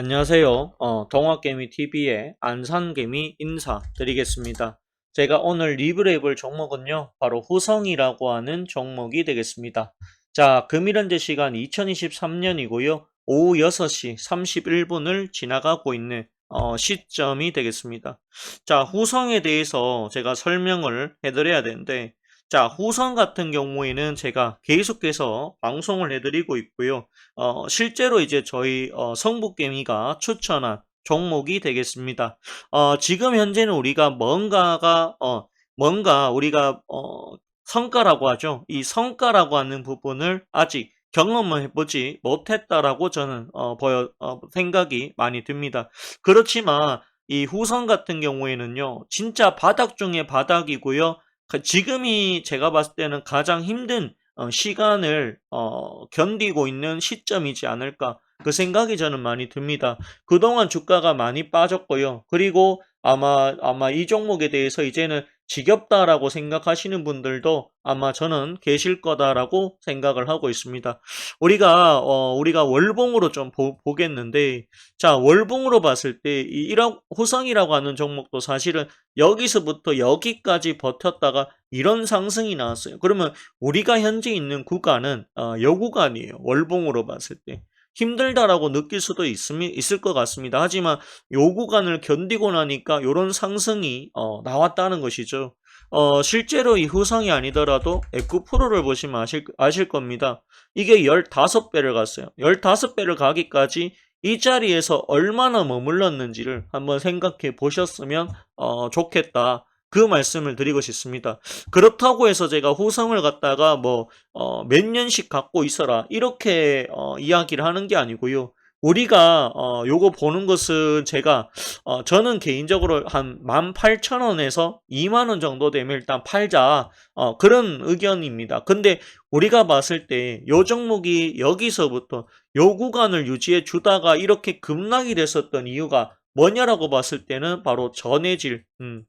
안녕하세요. 어, 동화개미 TV의 안산개미 인사드리겠습니다. 제가 오늘 리뷰를 해볼 종목은요, 바로 후성이라고 하는 종목이 되겠습니다. 자, 금일현재 시간 2023년이고요, 오후 6시 31분을 지나가고 있는 어, 시점이 되겠습니다. 자, 후성에 대해서 제가 설명을 해드려야 되는데, 자, 후성 같은 경우에는 제가 계속해서 방송을 해드리고 있고요. 어, 실제로 이제 저희 어, 성북개미가 추천한 종목이 되겠습니다. 어, 지금 현재는 우리가 뭔가가 어, 뭔가 우리가 어, 성과라고 하죠. 이 성과라고 하는 부분을 아직 경험을 해보지 못했다라고 저는 어, 보여 어, 생각이 많이 듭니다. 그렇지만 이 후성 같은 경우에는요, 진짜 바닥 중에 바닥이고요. 그 지금이 제가 봤을 때는 가장 힘든 어, 시간을 어, 견디고 있는 시점이지 않을까 그 생각이 저는 많이 듭니다. 그동안 주가가 많이 빠졌고요. 그리고 아마 아마 이 종목에 대해서 이제는 지겹다라고 생각하시는 분들도 아마 저는 계실 거다라고 생각을 하고 있습니다. 우리가 어, 우리가 월봉으로 좀 보, 보겠는데 자 월봉으로 봤을 때이 호성이라고 하는 종목도 사실은 여기서부터 여기까지 버텼다가 이런 상승이 나왔어요. 그러면 우리가 현재 있는 구간은 어, 요 구간이에요. 월봉으로 봤을 때. 힘들다라고 느낄 수도 있음, 있을 것 같습니다. 하지만 요 구간을 견디고 나니까 이런 상승이 어, 나왔다는 것이죠. 어, 실제로 이 후성이 아니더라도 에쿠 프로를 보시면 아실, 아실 겁니다. 이게 15배를 갔어요. 15배를 가기까지 이 자리에서 얼마나 머물렀는지를 한번 생각해 보셨으면 어, 좋겠다. 그 말씀을 드리고 싶습니다. 그렇다고 해서 제가 호성을 갖다가 뭐, 어, 몇 년씩 갖고 있어라. 이렇게, 어, 이야기를 하는 게 아니고요. 우리가, 어, 요거 보는 것은 제가, 어, 저는 개인적으로 한 18,000원에서 2만원 정도 되면 일단 팔자. 어, 그런 의견입니다. 근데 우리가 봤을 때 요 종목이 여기서부터 요 구간을 유지해 주다가 이렇게 급락이 됐었던 이유가 뭐냐라고 봤을 때는 바로 전해질, 음,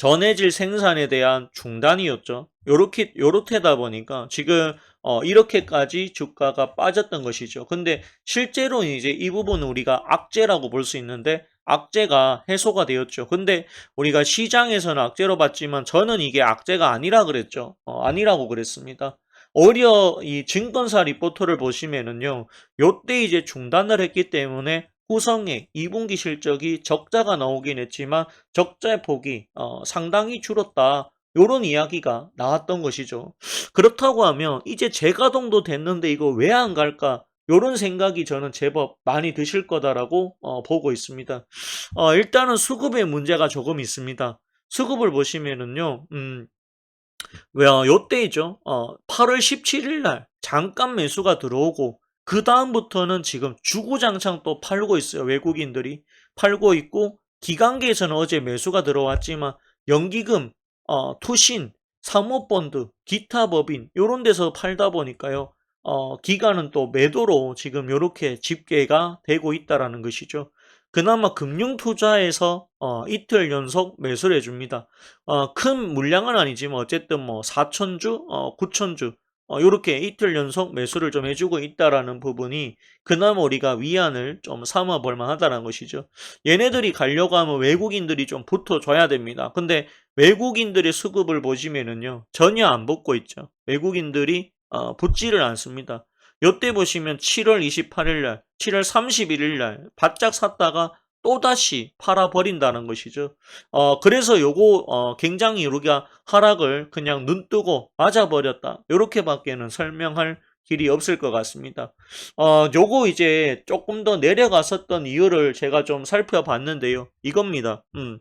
전해질 생산에 대한 중단이었죠. 요렇게 요렇게다 보니까 지금 어, 이렇게까지 주가가 빠졌던 것이죠. 근데 실제로는 이제 이 부분은 우리가 악재라고 볼 수 있는데 악재가 해소가 되었죠. 근데 우리가 시장에서는 악재로 봤지만 저는 이게 악재가 아니라 그랬죠. 어, 아니라고 그랬습니다. 오히려 이 증권사 리포터를 보시면은요, 요때 이제 중단을 했기 때문에 후성의 2분기 실적이 적자가 나오긴 했지만 적자의 폭이 어, 상당히 줄었다. 요런 이야기가 나왔던 것이죠. 그렇다고 하면 이제 재가동도 됐는데 이거 왜 안 갈까? 요런 생각이 저는 제법 많이 드실 거다라고 어, 보고 있습니다. 어, 일단은 수급의 문제가 조금 있습니다. 수급을 보시면은요, 음, 왜, 어, 요때이죠. 어, 8월 17일 날 잠깐 매수가 들어오고 그 다음부터는 지금 주구장창 또 팔고 있어요. 외국인들이 팔고 있고 기관계에서는 어제 매수가 들어왔지만 연기금, 어, 투신, 사모펀드, 기타 법인 이런 데서 팔다 보니까요. 어, 기간은 또 매도로 지금 이렇게 집계가 되고 있다라는 것이죠. 그나마 금융투자에서 어, 이틀 연속 매수를 해줍니다. 어, 큰 물량은 아니지만 어쨌든 뭐 4천주, 어, 9천주 어, 이렇게 이틀 연속 매수를 좀 해주고 있다라는 부분이 그나마 우리가 위안을 좀 삼아 볼 만하다는 것이죠. 얘네들이 가려고 하면 외국인들이 좀 붙어줘야 됩니다. 근데 외국인들의 수급을 보시면은요, 전혀 안 붙고 있죠. 외국인들이 어, 붙지를 않습니다. 요때 보시면 7월 28일 날, 7월 31일 날 바짝 샀다가 또다시 팔아버린다는 것이죠. 어, 그래서 요거, 어, 굉장히 우리가 하락을 그냥 눈 뜨고 맞아버렸다. 요렇게밖에는 설명할 길이 없을 것 같습니다. 어, 요거 이제 조금 더 내려갔었던 이유를 제가 좀 살펴봤는데요. 이겁니다. 음.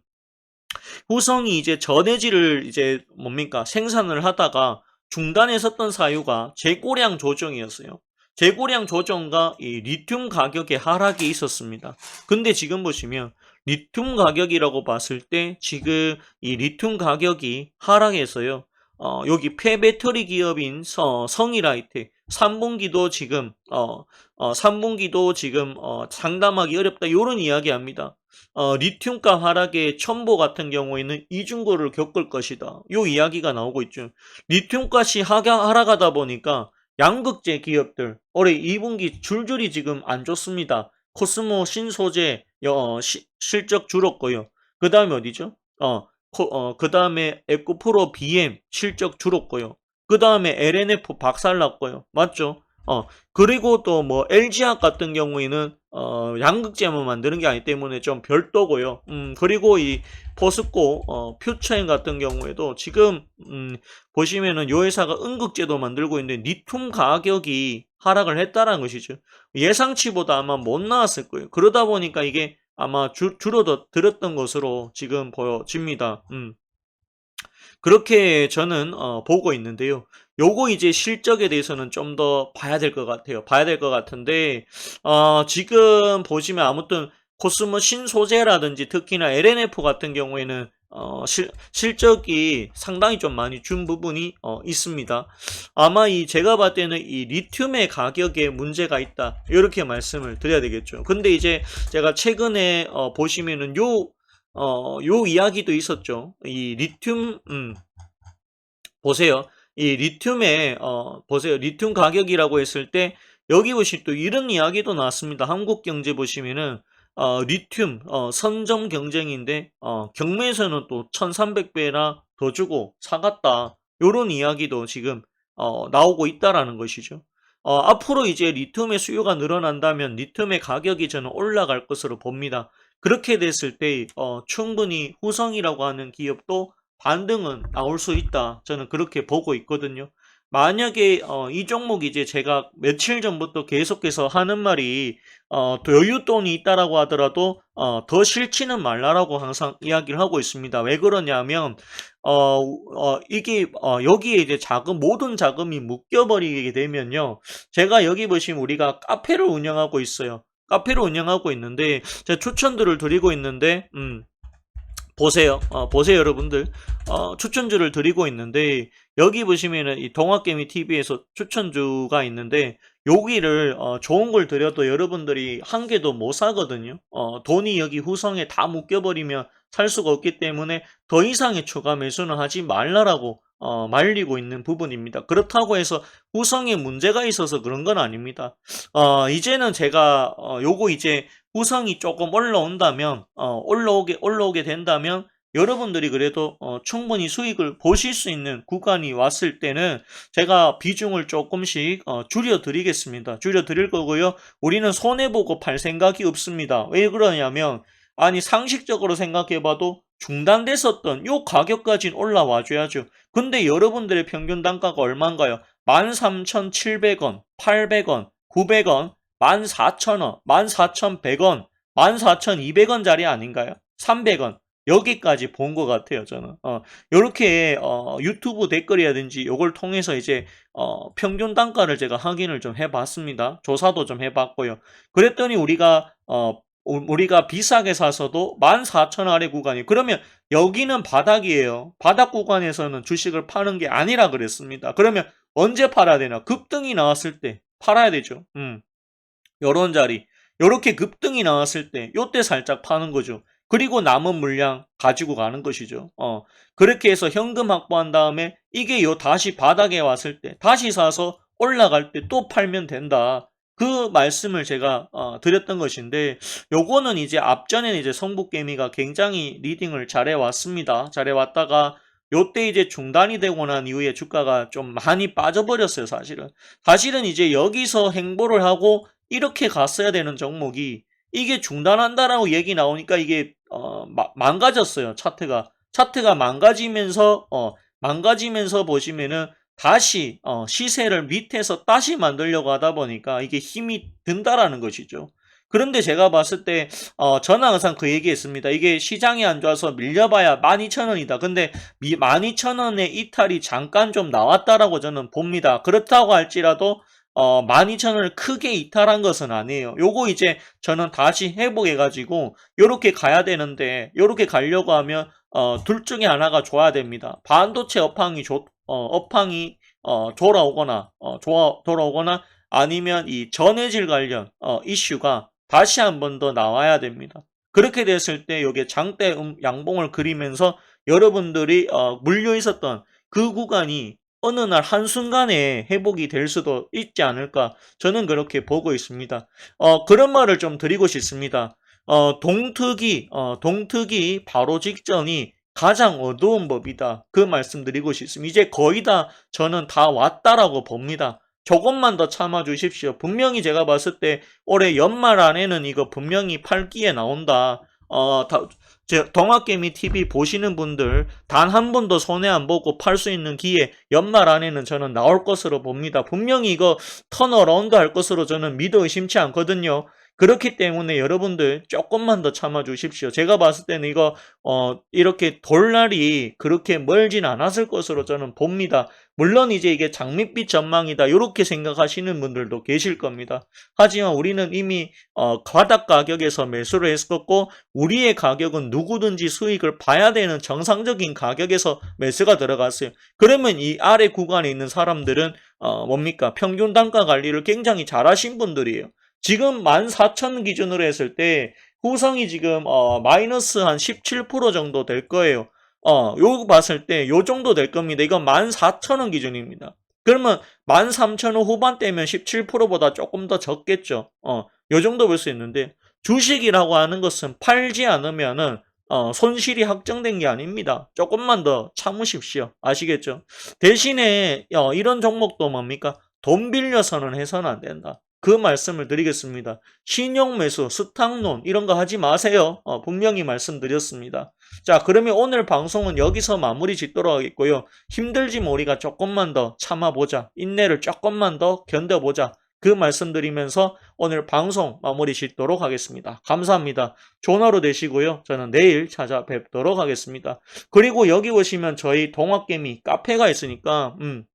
후성이 이제 전해질을 이제 뭡니까? 생산을 하다가 중단했었던 사유가 재고량 조정이었어요. 재고량 조정과 이 리튬 가격의 하락이 있었습니다. 근데 지금 보시면 리튬 가격이라고 봤을 때 지금 이 리튬 가격이 하락해서요. 어, 여기 폐배터리 기업인 서, 성이라이트 3분기도 지금 어, 어 3분기도 지금 어, 상담하기 어렵다 이런 이야기합니다. 어, 리튬가 하락의 첨보 같은 경우에는 이중고를 겪을 것이다. 요 이야기가 나오고 있죠. 리튬값이 하락하다 보니까 양극재 기업들 올해 2분기 줄줄이 지금 안 좋습니다. 코스모 신소재 어, 시- 실적 줄었고요. 그 다음에 어디죠? 어, 그 다음에 에코프로 BM 실적 줄었고요. 그 다음에 LNF 박살났고요. 맞죠? 어, 그리고 또 뭐 LG학 같은 경우에는 어, 양극재만 만드는 게 아니기 때문에 좀 별도고요. 음, 그리고 이 포스코 어, 퓨처엔 같은 경우에도 지금 음, 보시면은 요 회사가 음극재도 만들고 있는데 리튬 가격이 하락을 했다라는 것이죠. 예상치보다 아마 못 나왔을 거예요. 그러다 보니까 이게 아마 줄, 줄어들었던 것으로 지금 보여집니다. 음. 그렇게 저는 어, 보고 있는데요. 요거 이제 실적에 대해서는 좀 더 봐야 될 것 같아요. 봐야 될 것 같은데 어, 지금 보시면 아무튼 코스모 신소재라든지 특히나 LNF 같은 경우에는 어, 실, 실적이 상당히 좀 많이 준 부분이 어, 있습니다. 아마 이 제가 봤을 때는 이 리튬의 가격에 문제가 있다 이렇게 말씀을 드려야 되겠죠. 근데 이제 제가 최근에 어, 보시면은 요 어, 요 이야기도 있었죠. 이 리튬, 음, 보세요. 이 리튬의, 어, 보세요. 리튬 가격이라고 했을 때, 여기 보시면 또 이런 이야기도 나왔습니다. 한국 경제 보시면은, 어, 리튬, 어, 선점 경쟁인데, 어, 경매에서는 또 1300배나 더 주고 사갔다. 요런 이야기도 지금, 어, 나오고 있다라는 것이죠. 어, 앞으로 이제 리튬의 수요가 늘어난다면 리튬의 가격이 저는 올라갈 것으로 봅니다. 그렇게 됐을 때 어, 충분히 후성이라고 하는 기업도 반등은 나올 수 있다. 저는 그렇게 보고 있거든요. 만약에 어, 이 종목 이제 제가 며칠 전부터 계속해서 하는 말이 어, 더 여윳돈이 있다라고 하더라도 어, 더 싫지는 말라라고 항상 이야기를 하고 있습니다. 왜 그러냐면 어, 어, 이게 어, 여기에 이제 자금 모든 자금이 묶여버리게 되면요. 제가 여기 보시면 우리가 카페를 운영하고 있어요. 카페를 운영하고 있는데 제가 추천들을 드리고 있는데 음, 보세요. 어, 보세요, 여러분들. 어, 추천주를 드리고 있는데 여기 보시면은 이 동학개미 TV에서 추천주가 있는데 여기를 어, 좋은 걸 드려도 여러분들이 한 개도 못 사거든요. 어, 돈이 여기 후성에 다 묶여버리면 살 수가 없기 때문에 더 이상의 추가 매수는 하지 말라라고 어, 말리고 있는 부분입니다. 그렇다고 해서 후성에 문제가 있어서 그런 건 아닙니다. 어, 이제는 제가 어, 요거 이제 후성이 조금 올라온다면 어, 올라오게 올라오게 된다면 여러분들이 그래도 어, 충분히 수익을 보실 수 있는 구간이 왔을 때는 제가 비중을 조금씩 어, 줄여 드리겠습니다. 줄여 드릴 거고요. 우리는 손해 보고 팔 생각이 없습니다. 왜 그러냐면 아니 상식적으로 생각해 봐도 중단됐었던 요 가격까지는 올라와 줘야죠. 근데 여러분들의 평균 단가가 얼마인가요? 13,700원, 800원, 900원, 14,000원, 14,100원, 14,200원짜리 아닌가요? 300원. 여기까지 본 것 같아요, 저는. 어, 요렇게, 어, 유튜브 댓글이라든지 요걸 통해서 이제, 어, 평균 단가를 제가 확인을 좀 해봤습니다. 조사도 좀 해봤고요. 그랬더니 우리가, 어, 우- 우리가 비싸게 사서도 14,000원 아래 구간이, 그러면 여기는 바닥이에요. 바닥 구간에서는 주식을 파는 게 아니라 그랬습니다. 그러면 언제 팔아야 되나? 급등이 나왔을 때 팔아야 되죠. 음. 요런 자리. 요렇게 급등이 나왔을 때, 요때 살짝 파는 거죠. 그리고 남은 물량 가지고 가는 것이죠. 어. 그렇게 해서 현금 확보한 다음에 이게 요 다시 바닥에 왔을 때, 다시 사서 올라갈 때 또 팔면 된다. 그 말씀을 제가 어, 드렸던 것인데 요거는 이제 앞전에는 이제 성북개미가 굉장히 리딩을 잘해 왔습니다. 잘해 왔다가 요때 이제 중단이 되고 난 이후에 주가가 좀 많이 빠져버렸어요, 사실은. 사실은 이제 여기서 행보를 하고 이렇게 갔어야 되는 종목이 이게 중단한다라고 얘기 나오니까 이게 어, 마- 망가졌어요, 차트가. 차트가 망가지면서 어, 망가지면서 보시면은 다시 어, 시세를 밑에서 다시 만들려고 하다 보니까 이게 힘이 든다라는 것이죠. 그런데 제가 봤을 때 어, 저는 항상 그 얘기했습니다. 이게 시장이 안 좋아서 밀려봐야 12,000원이다. 근데 12,000원의 이탈이 잠깐 좀 나왔다라고 저는 봅니다. 그렇다고 할지라도 어, 12,000원을 크게 이탈한 것은 아니에요. 요거 이제 저는 다시 회복해가지고 요렇게 가야 되는데 요렇게 가려고 하면 어, 둘 중에 하나가 좋아야 됩니다. 반도체 업황이 좋, 어, 업황이 어, 돌아오거나 어, 좋아 돌아오거나 아니면 이 전해질 관련 어, 이슈가 다시 한 번 더 나와야 됩니다. 그렇게 됐을 때 여기에 장대 음, 양봉을 그리면서 여러분들이 어, 물려 있었던 그 구간이 어느 날 한순간에 회복이 될 수도 있지 않을까 저는 그렇게 보고 있습니다. 어, 그런 말을 좀 드리고 싶습니다. 어, 동특이, 어, 동특이 바로 직전이 가장 어두운 법이다. 그 말씀 드리고 싶습니다. 이제 거의 다 저는 다 왔다라고 봅니다. 조금만 더 참아 주십시오. 분명히 제가 봤을 때 올해 연말 안에는 이거 분명히 팔기에 나온다. 어, 다, 제 동학개미 TV 보시는 분들 단 한 번도 손해 안 보고 팔 수 있는 기회 연말 안에는 저는 나올 것으로 봅니다. 분명히 이거 턴어라운드 할 것으로 저는 믿어 의심치 않거든요. 그렇기 때문에 여러분들 조금만 더 참아 주십시오. 제가 봤을 때는 이거 어 이렇게 돌 날이 그렇게 멀진 않았을 것으로 저는 봅니다. 물론 이제 이게 장밋빛 전망이다 이렇게 생각하시는 분들도 계실 겁니다. 하지만 우리는 이미 어 바닥 가격에서 매수를 했었고 우리의 가격은 누구든지 수익을 봐야 되는 정상적인 가격에서 매수가 들어갔어요. 그러면 이 아래 구간에 있는 사람들은 어 뭡니까 평균 단가 관리를 굉장히 잘하신 분들이에요. 지금 14,000 기준으로 했을 때 후성이 지금 어 마이너스 한 17% 정도 될 거예요. 어, 요거 봤을 때 요 정도 될 겁니다. 이건 14,000원 기준입니다. 그러면 13,000원 후반대면 17%보다 조금 더 적겠죠. 어, 요 정도 볼 수 있는데 주식이라고 하는 것은 팔지 않으면은 어, 손실이 확정된 게 아닙니다. 조금만 더 참으십시오. 아시겠죠? 대신에 어, 이런 종목도 뭡니까? 돈 빌려서는 해서는 안 된다. 그 말씀을 드리겠습니다. 신용 매수, 스탁론 이런 거 하지 마세요. 어, 분명히 말씀드렸습니다. 자, 그러면 오늘 방송은 여기서 마무리 짓도록 하겠고요. 힘들지만 우리가 조금만 더 참아보자. 인내를 조금만 더 견뎌보자. 그 말씀드리면서 오늘 방송 마무리 짓도록 하겠습니다. 감사합니다. 좋은 하루 되시고요. 저는 내일 찾아뵙도록 하겠습니다. 그리고 여기 오시면 저희 동학개미 카페가 있으니까 음,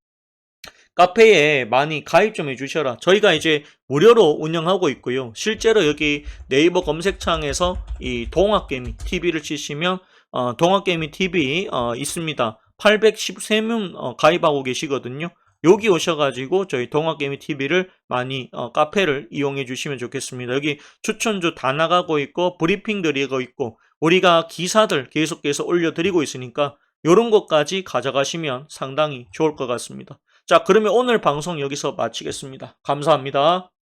카페에 많이 가입 좀 해주셔라. 저희가 이제 무료로 운영하고 있고요. 실제로 여기 네이버 검색창에서 이 동학개미 TV를 치시면 어, 동학개미 TV 어, 있습니다. 813명 어, 가입하고 계시거든요. 여기 오셔가지고 저희 동학개미 TV를 많이 어, 카페를 이용해 주시면 좋겠습니다. 여기 추천주 다 나가고 있고 브리핑 드리고 있고 우리가 기사들 계속해서 올려드리고 있으니까 이런 것까지 가져가시면 상당히 좋을 것 같습니다. 자, 그러면 오늘 방송 여기서 마치겠습니다. 감사합니다.